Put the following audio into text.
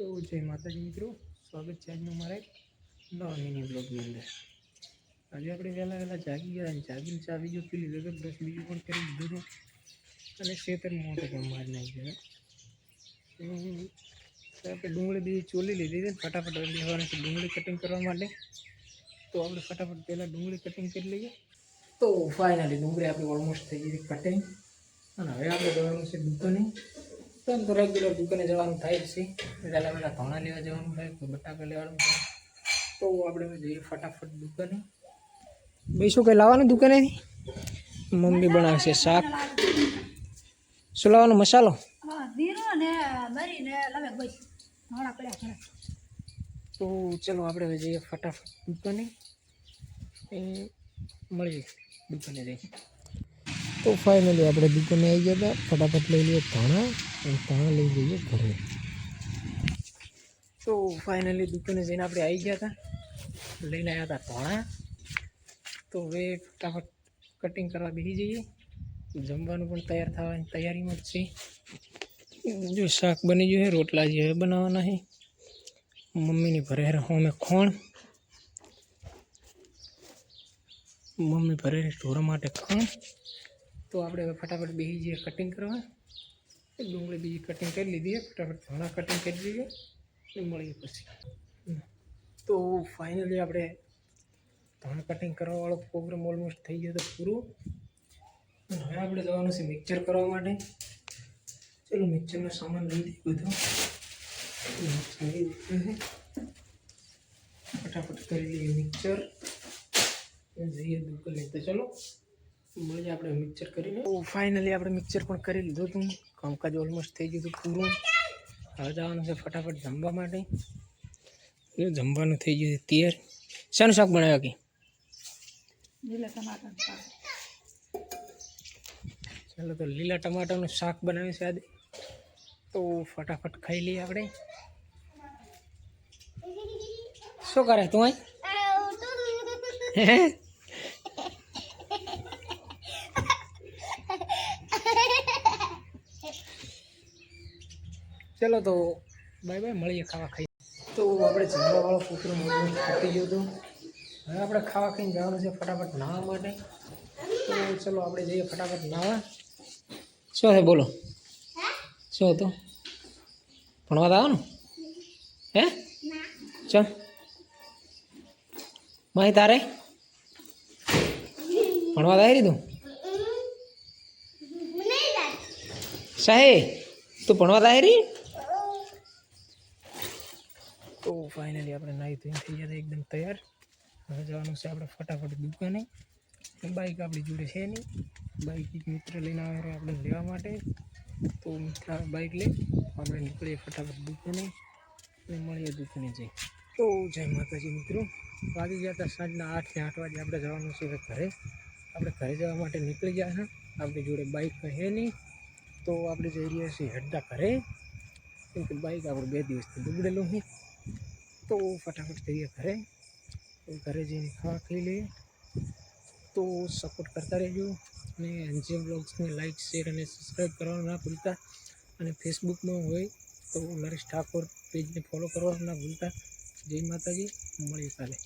તો જય માતાજી મિત્રો, સ્વાગત છે આજનું મારા નવા મિની બ્લોગની અંદર. આજે આપણે વહેલા વહેલા જાગી ગયા અને જાગીને ચા બીજો પી લીધો બ્રશ બીજું પણ કરી દીધું અને ખેતર મોટો પણ મારી નાખી તો આપણે ડુંગળી બીજી ચોલી લીધી હતી ફટાફટ લેવાની છે ડુંગળી કટિંગ કરવા માટે. તો આપણે ફટાફટ પહેલાં ડુંગળી કટિંગ કરી લઈએ. તો ફાઇનલી ડુંગળી આપણી ઓલમોસ્ટ થઈ ગઈ કટિંગ અને હવે આપણે જવાનું છે દુકાને તો એમ તો રેગ્યુલર દુકાને જવાનું થાય છે. પહેલાં પહેલાં ધોણા લેવા જવાનું થાય કોઈ બટાકા લેવાનું થાય તો આપણે હવે જઈએ ફટાફટ દુકાને. ભાઈ શું કંઈ લાવવાનું દુકાને મમ્મી બનાવે છે શાક. શું લાવવાનો મસાલો? હા જીરો ને મરી ને લવે બસ. હમણાં પડ્યા ઘણા. તો ચલો આપણે હવે જઈએ ફટાફટ દુકાને. એ મળીએ દુકાને જઈએ. તો ફાઇનલી આપણે દુકાને આવી ગયા હતા. ફટાફટ લઈ લઈએ ધાણા અને ધાણા લઈ જઈએ ઘરે. તો ફાઇનલી દુકાને જઈને આપણે આવી ગયા હતા. લઈને આવ્યા હતા ધાણા. તો હવે ફટાફટ કટિંગ કરવા બેસી જઈએ. જમવાનું પણ તૈયાર થવાની તૈયારીમાં જ છે જો શાક બની ગયું છે, રોટલા જે હવે બનાવવાના છે. મમ્મીની ભરે અમે ખોણ. મમ્મી ભરે ઢોરા માટે ખણ. તો આપણે હવે ફટાફટ બેસી જઈએ કટિંગ કરવા. ડુંગળી બીજી કટિંગ કરી લીધી ફટાફટ ધાણા કટિંગ કરી લઈએ એ મળીએ પછી. તો ફાઇનલી આપણે ધાણા કટિંગ કરવાવાળો પ્રોગ્રામ ઓલમોસ્ટ થઈ ગયો તો પૂરો. હવે આપણે જવાનું છે મિક્સર કરવા માટે. ચલો મિક્સરનો સામાન લઈ દઈએ બધો. ફટાફટ કરી લઈએ મિક્સર જઈએ દુકાને. તો ચલો. મળીએ આપણે મિક્સર કરીને. ઓ ફાઇનલી આપણે મિક્સર પણ કરી લીધું હતું. કામકાજ ઓલમોસ્ટ થઈ ગયું હતું પૂરું. હવે જવાનું છે ફટાફટ જમવા માટે. જમવાનું થઈ ગયું છે તૈયાર. શાનું શાક બનાવ્યા કે? લીલા ટમાટર શાક. ચાલો તો લીલા ટમાટાનું શાક બનાવ્યું છે આજે. તો ફટાફટ ખાઈ લઈએ આપણે. શું કરે તું અહીં? ચલો તો બાય બાય મળીએ ખાવા ખાઈ. તો આપણે જમવાવાળો કૂતરો મોટું ખાતી ગયો હતો. હવે આપણે ખાવા ખાઈને જવાનું છે ફટાફટ નાહવા માટે. તો ચલો આપણે જઈએ ફટાફટ નાહવા. શું છે બોલો. શું હતું? ભણવા આવવાનું હે? ચલ. માહી તારે? ભણવા આવી રીધું સાહે તું ભણવા આવી રહી તો ફાઇનલી આપણે નાહી ધોઈને થઈ ગયા, એકદમ તૈયાર. હવે જવાનું છે આપણે ફટાફટ દુકાને. બાઇક આપણી જોડે છે નહીં. બાઇક એક મિત્ર લઈને આવે આપણે લેવા માટે. તો મિત્ર બાઈક લઈ આપણે નીકળીએ ફટાફટ દુકાને અને મળીએ દુકાને જઈ. તો જય માતાજી મિત્રો. વાગી ગયા હતા સાંજના આઠ ને આઠ વાગે આપણે જવાનું છે ઘરે. આપણે ઘરે જવા માટે નીકળી ગયા છે આપણી જોડે બાઇક છે નહીં. તો આપણે જઈ રહ્યા છીએ હેડતા ઘરે. કેમ કે બાઇક આપણે બે દિવસથી બગડેલું છે. તો ફટાફટ જઈએ ઘરે. તો ઘરે જઈને ખાવા ખાઈ લઈએ. તો સપોર્ટ કરતા રહેજો અને એનજીએમ બ્લોગ્સને લાઇક શેર અને સબસ્ક્રાઈબ કરવાનું ના ભૂલતા. અને ફેસબુકમાં હોય તો નરેશ ઠાકોર પેજને ફોલો કરવાનું ના ભૂલતા. જય માતાજી. મળીએ કાલે.